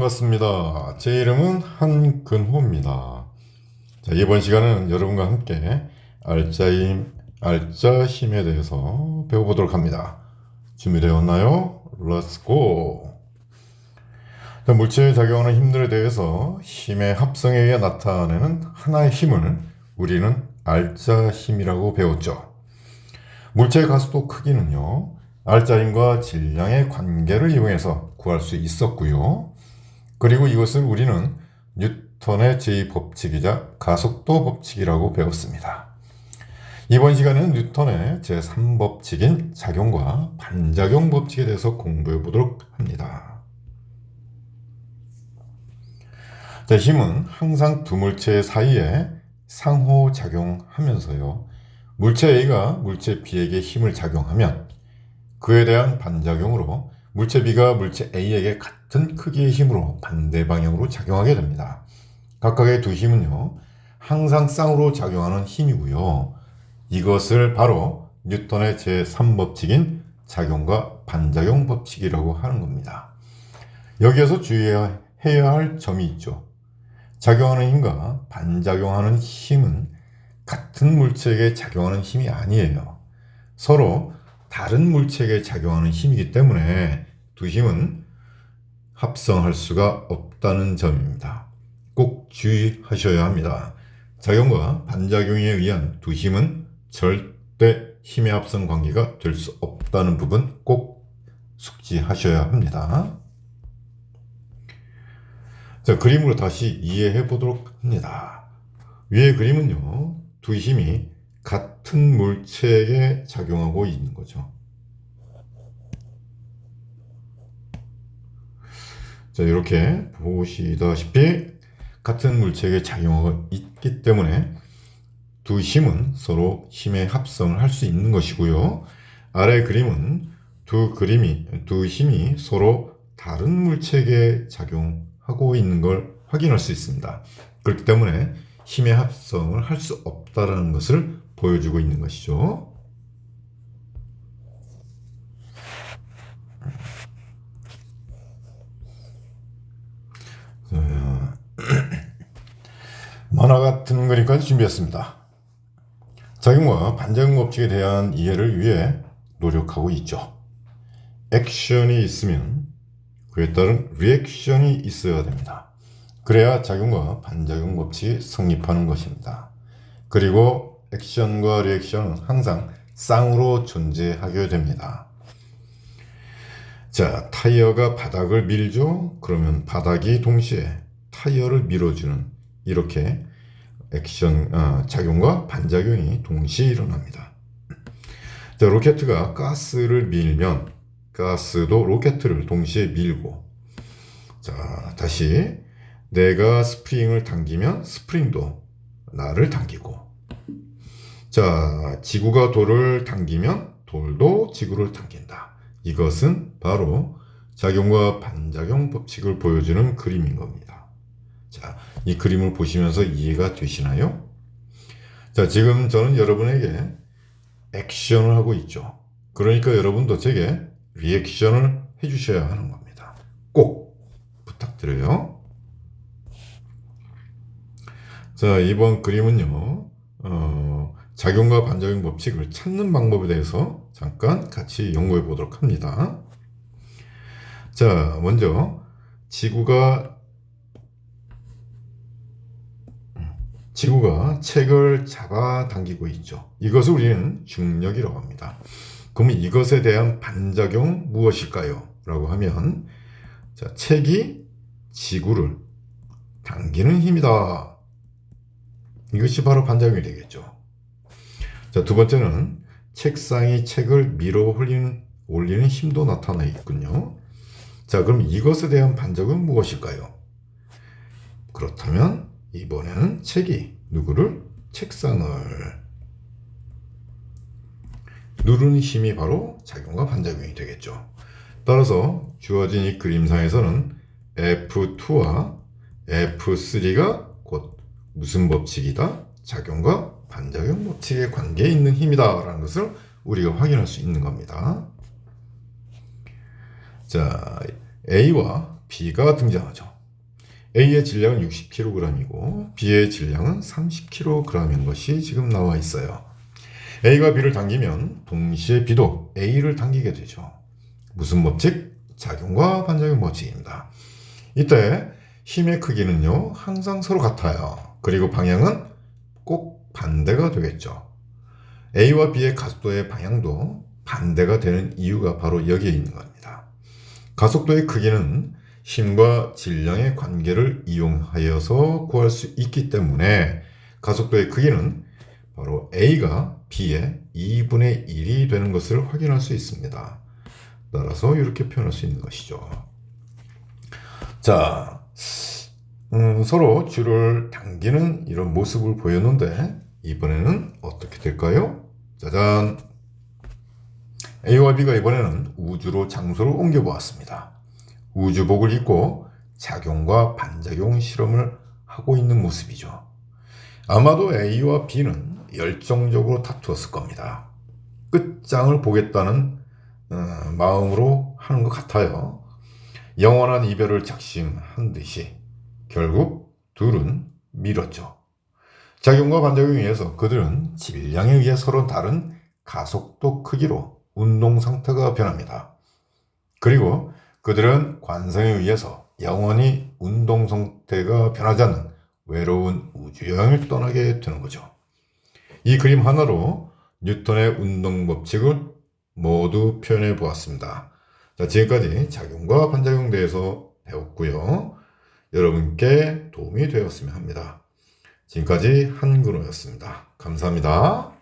반갑습니다. 제 이름은 한근호입니다. 자, 이번 시간은 여러분과 함께 알짜힘, 알짜 힘에 대해서 배워보도록 합니다. 준비되었나요? Let's go! 자, 물체에 작용하는 힘들에 대해서 힘의 합성에 의해 나타내는 하나의 힘을 우리는 알짜 힘이라고 배웠죠. 물체의 가속도 크기는요, 알짜힘과 질량의 관계를 이용해서 구할 수 있었고요. 그리고 이것을 우리는 뉴턴의 제2법칙이자 가속도 법칙이라고 배웠습니다. 이번 시간에는 뉴턴의 제3법칙인 작용과 반작용 법칙에 대해서 공부해 보도록 합니다. 자, 힘은 항상 두 물체 사이에 상호작용하면서요. 물체 A가 물체 B에게 힘을 작용하면 그에 대한 반작용으로 물체 B가 물체 A에게 같은 크기의 힘으로 반대 방향으로 작용하게 됩니다. 각각의 두 힘은요, 항상 쌍으로 작용하는 힘이고요. 이것을 바로 뉴턴의 제3법칙인 작용과 반작용 법칙이라고 하는 겁니다. 여기에서 주의해야 할 점이 있죠. 작용하는 힘과 반작용하는 힘은 같은 물체에게 작용하는 힘이 아니에요. 서로 다른 물체에게 작용하는 힘이기 때문에 두 힘은 합성할 수가 없다는 점입니다. 꼭 주의하셔야 합니다. 작용과 반작용에 의한 두 힘은 절대 힘의 합성 관계가 될 수 없다는 부분 꼭 숙지하셔야 합니다. 자, 그림으로 다시 이해해 보도록 합니다. 위의 그림은요, 두 힘이 같은 물체에게 작용하고 있는 거죠. 자, 이렇게 보시다시피 같은 물체에게 작용하고 있기 때문에 두 힘은 서로 힘의 합성을 할 수 있는 것이고요. 아래 그림은 두 그림이 두 힘이 서로 다른 물체에게 작용하고 있는 걸 확인할 수 있습니다. 그렇기 때문에 힘의 합성을 할 수 없다라는 것을 보여주고 있는 것이죠. 자, 만화 같은 그림까지 준비했습니다. 작용과 반작용 법칙에 대한 이해를 위해 노력하고 있죠. 액션이 있으면 그에 따른 리액션이 있어야 됩니다. 그래야 작용과 반작용 법칙이 성립하는 것입니다. 그리고 액션과 리액션은 항상 쌍으로 존재하게 됩니다. 자, 타이어가 바닥을 밀죠? 그러면 바닥이 동시에 타이어를 밀어주는 이렇게 액션, 아, 작용과 반작용이 동시에 일어납니다. 자, 로켓가 가스를 밀면 가스도 로켓을 동시에 밀고 자, 다시 내가 스프링을 당기면 스프링도 나를 당기고 자, 지구가 돌을 당기면 돌도 지구를 당긴다. 이것은 바로 작용과 반작용 법칙을 보여주는 그림인 겁니다. 자, 이 그림을 보시면서 이해가 되시나요? 자, 지금 저는 여러분에게 액션을 하고 있죠. 그러니까 여러분도 제게 리액션을 해주셔야 하는 겁니다. 꼭 부탁드려요. 자, 이번 그림은요, 어, 작용과 반작용 법칙을 찾는 방법에 대해서 잠깐 같이 연구해 보도록 합니다. 자, 먼저 지구가 지구가 책을 잡아당기고 있죠. 이것을 우리는 중력이라고 합니다. 그러면 이것에 대한 반작용 무엇일까요? 라고 하면 자, 책이 지구를 당기는 힘이다. 이것이 바로 반작용이 되겠죠. 자, 두 번째는 책상이 책을 밀어 올리는, 올리는 힘도 나타나 있군요. 자, 그럼 이것에 대한 반작용은 무엇일까요? 그렇다면 이번에는 책이 누구를? 책상을 누르는 힘이 바로 작용과 반작용이 되겠죠. 따라서 주어진 이 그림상에서는 F2와 F3가 곧 무슨 법칙이다? 작용과 반작용 법칙의 관계에 있는 힘이다. 라는 것을 우리가 확인할 수 있는 겁니다. 자, A와 B가 등장하죠. A의 질량은 60kg이고 B의 질량은 30kg인 것이 지금 나와 있어요. A가 B를 당기면 동시에 B도 A를 당기게 되죠. 무슨 법칙? 작용과 반작용 법칙입니다. 이때 힘의 크기는요, 항상 서로 같아요. 그리고 방향은 꼭 반대가 되겠죠. A와 B의 가속도의 방향도 반대가 되는 이유가 바로 여기에 있는 겁니다. 가속도의 크기는 힘과 질량의 관계를 이용하여서 구할 수 있기 때문에 가속도의 크기는 바로 A가 B의 2분의 1이 되는 것을 확인할 수 있습니다. 따라서 이렇게 표현할 수 있는 것이죠. 자, 음, 서로 줄을 당기는 이런 모습을 보였는데 이번에는 어떻게 될까요? 짜잔! A와 B가 이번에는 우주로 장소를 옮겨 보았습니다. 우주복을 입고 작용과 반작용 실험을 하고 있는 모습이죠. 아마도 A와 B는 열정적으로 다투었을 겁니다. 끝장을 보겠다는 어, 마음으로 하는 것 같아요. 영원한 이별을 작심한 듯이 결국 둘은 밀었죠. 작용과 반작용에 의해서 그들은 질량에 의해 서로 다른 가속도 크기로 운동 상태가 변합니다. 그리고 그들은 관성에 의해서 영원히 운동 상태가 변하지 않는 외로운 우주 여행을 떠나게 되는 거죠. 이 그림 하나로 뉴턴의 운동 법칙을 모두 표현해 보았습니다. 자, 지금까지 작용과 반작용 대해서 배웠고요. 여러분께 도움이 되었으면 합니다. 지금까지 한근호였습니다. 감사합니다.